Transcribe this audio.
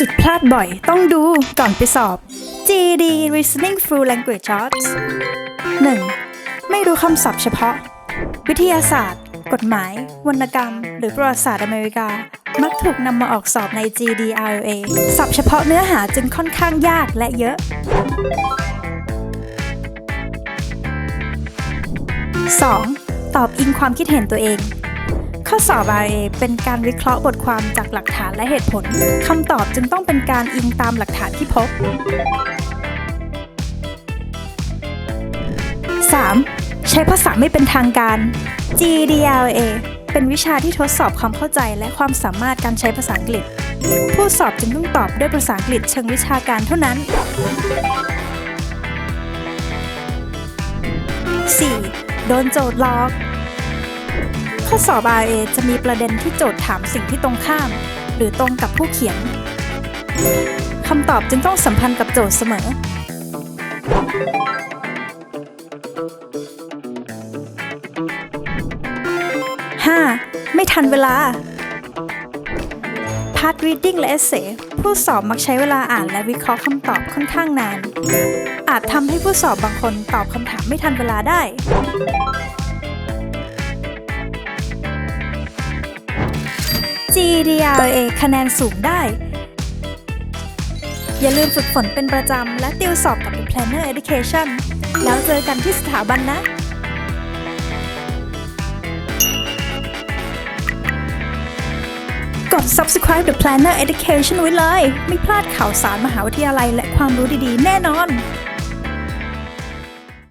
จุดพลาดบ่อยต้องดูก่อนไปสอบ GED Listening Through Language Arts 1. ไม่รู้คำศัพท์เฉพาะ วิทยาศาสตร์ กฎหมาย วรรณกรรม หรือประวัติศาสตร์อเมริกา มักถูกนำมาออกสอบใน GDRLA ศัพท์เฉพาะเนื้อหาจึงค่อนข้างยากและเยอะ 2. ตอบอิงความคิดเห็นตัวเอง ข้อสอบ RA เป็นการวิเคราะห์บทความจากหลักฐานและเหตุผล คำตอบจึงต้องเป็นการอิงตามหลักฐานที่พบ 3. ใช้ภาษาไม่เป็นทางการ GDLA เป็นวิชาที่ทดสอบความเข้าใจและความสามารถการใช้ภาษาอังกฤษ ผู้สอบจึงต้องตอบด้วยภาษาอังกฤษเชิงวิชาการเท่านั้น 4. โดนโจทย์ลอก ข้อสอบ RA จะมีประเด็นที่โจทย์ถามสิ่งที่ตรงข้าม หรือตรงกับผู้เขียนคำตอบจึงต้องสัมพันธ์กับโจทย์เสมอ 5. ไม่ทันเวลา Part Reading และ Essay ผู้สอบมักใช้เวลาอ่านและวิเคราะห์คำตอบค่อนข้างนาน อาจทำให้ผู้สอบบางคนตอบคำถามไม่ทันเวลาได้ GDRA คะแนนสูงได้ อย่าลืมฝึกฝนเป็นประจำ และติวสอบกับ The Planner Education แล้วเจอกันที่สถาบันนะกด subscribe The Planner Education ไว้เลย ไม่พลาดข่าวสารมหาวิทยาลัยและความรู้ดี ๆ แน่นอน